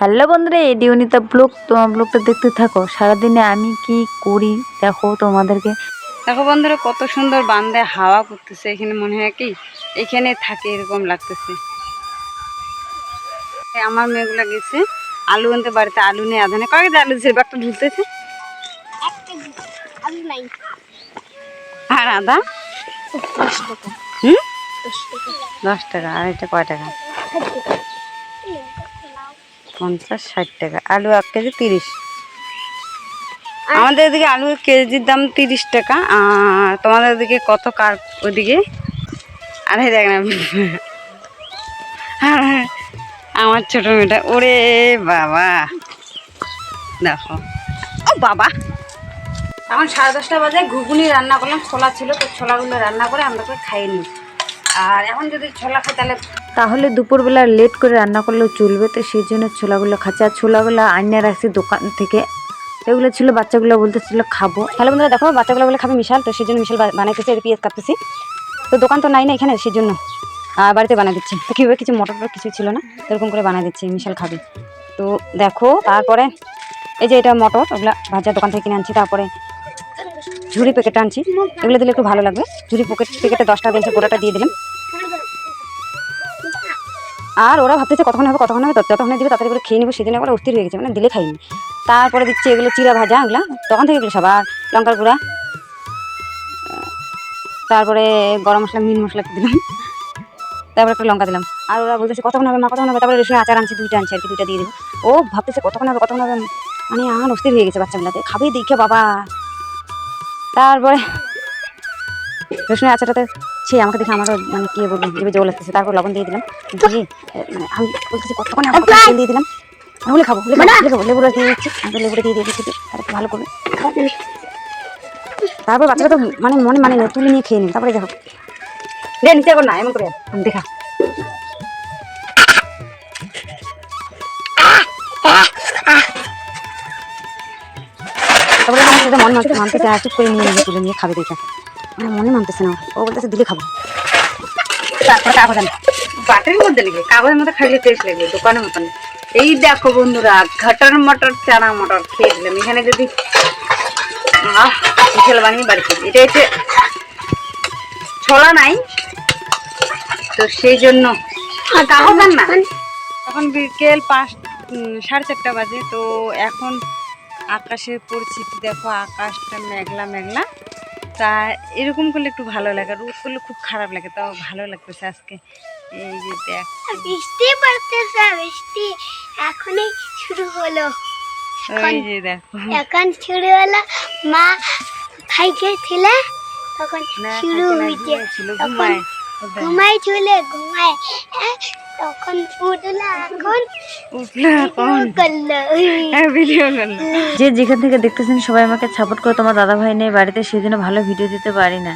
Hello বন্ধুরা এডি Anita blog তোমার ব্লগটা দেখতে থাকো। সারাদিনে আমি কি করি দেখো তোমাদেরকে। দেখো বন্ধুরা কত সুন্দর বান্দে হাওয়া করতেছে এখানে মনে হয় কি এখানে থাকে এরকম লাগতেছে। আমার মেয়েগুলো গেছে আলু আনতে বাড়িতে আলু নেই আধানে কয়েক আলু দিচ্ছে একটা ঢুলতেছে আর আদা? হুম? দশ টাকা আর এটা কয় টাকা? পঞ্চাশ ষাট টাকা। আলু এক কেজি তিরিশ। আমাদের এদিকে আলু কেজির দাম তিরিশ টাকা। আর তোমাদের ওদিকে কত কার ওদিকে? আরে না আর আমার ছোট মেয়েটা ওরে বাবা। দেখো। ও বাবা। এখন সাড়ে দশটা বাজে ঘুগনি রান্না করলাম ছোলা ছিল তো ছোলাগুলো রান্না করে আমরা খাইয়ে নিই আর এখন যদি ছোলা খাই তাহলে তাহলে দুপুরবেলা লেট করে রান্না করলেও চলবে তো সেই জন্য ছোলাগুলো খাচ্ছে। আর ছোলাগুলো আনিয়ে রাখছি দোকান থেকে। এগুলো ছিল বাচ্চাগুলো বলতেছিল খাব। হ্যালো বন্ধুরা দেখো বাচ্চাগুলো বলে খাবে মিশাল তো সেই জন্য মিশাল বানাইতেছে এর পিঁয়াজ কাটতেছি। তো দোকান তো নাই না এখানে সেই জন্য। আহ, বাড়িতে বানাই দিচ্ছি। তো কীভাবে কিছু মটর কিছু ছিল না এরকম করে বানাই দিচ্ছি মিশাল খাবে। তো দেখো তারপরে এই যে এটা মটর ওগুলো ভাজা দোকান থেকে কিনে আনছি তারপরে ঝুড়ি প্যাকেট আনছি। এগুলো দিলে একটু ভালো লাগবে। ঝুড়ি প্যাকেট প্যাকেটে দশটা দিয়েছে গোটাটা দিয়ে দিলাম। আর ওরা ভাবতেছে কতক্ষণ হবে কতক্ষণ হবে তত- যতক্ষণে দিবে, তাড়াতাড়ি করে খেয়ে নেব, সেদিন একবার অস্থির হয়ে গেছে মানে দিলে খাইনি। তারপরে দিচ্ছে এগুলো চিরা ভাজা এগুলা তখন থেকে এগুলো সব, আর লঙ্কার গুঁড়া তারপরে গরম মশলা মিট মশলা দিলাম, তারপরে একটু লঙ্কা দিলাম। আর ওরা বলতেছে, কতক্ষণ হবে, মা, কতক্ষণ হবে? তারপরে রসুন আচার আনছি, দুইটা আনছি আর কি, দুইটা দিয়ে দেবো। ও ভাবতেছে, কতক্ষণ হবে কতক্ষণ হবে? মানে আর অস্থির হয়ে গেছে বাচ্চাগুলাতে। খাবে দেখে বাবা। তারপরে রসুনের আচারটাতে সে আমাকে দেখে আমারও মানে কি বলব জিভে জল লাগতেছে তারপর লবণ দিয়ে দিলাম। দিয়ে মানে আমি বলতেছি কতক্ষণ তেল দিয়ে দিলাম? আমি খাব খাব লেবুটা দিয়ে দিচ্ছি আমি লেবুটা দিয়ে দিচ্ছি আর ভালো করবে তারপর বাচ্চাটা তো মানে মনে মানে না তুলে নিয়ে খেয়ে নিন তারপরে দেখো। দে নিচে না এমন করে। দেখা। তারপরে আমার সাথে মনে মানতে চুপ করে নিয়ে নিয়ে তুলে নিয়ে খাবে দেখে আমার মনে মানতেছে না। ও বলতেছে দিলে খাব। তারপরে কাগজ আন। বাটির মধ্যে লিখে কাগজের মধ্যে খাইলে টেস্ট লাগবে দোকানের মতন। এই দেখো বন্ধুরা ঘাটার মটর চানা মটর খেয়ে দিলাম। এখানে যদি বিশাল বানিয়ে বাড়ি খেয়ে এটা হচ্ছে ছোলা নাই। তো সেই জন্য কাগজ না। এখন বিকেল পাঁচ সাড়ে চারটা বাজে। তো এখন আকাশের পরিস্থিতি দেখো আকাশটা মেঘলা মেঘলা। তা এরকম করলে একটু ভালো লাগে রোদ করলে খুব খারাপ লাগে তাও ভালো লাগতেছে আজকে। এই যে দেখ। বৃষ্টি পড়তেছে বৃষ্টি এখনই শুরু হলো। ওই যে দেখো। এখন শুরু হলো মা খাইতেছিল তখন শুরু হয়েছে তখন ঘুমায়। চলে ঘুমায়। আহ, তখন উঠল এখন হ্যাঁ যে যেখান থেকে দেখতেছেন সবাই আমাকে সাপোর্ট করে। তোমার দাদা ভাই নেই বাড়িতে সেদিনও ভালো ভিডিও দিতে পারি না।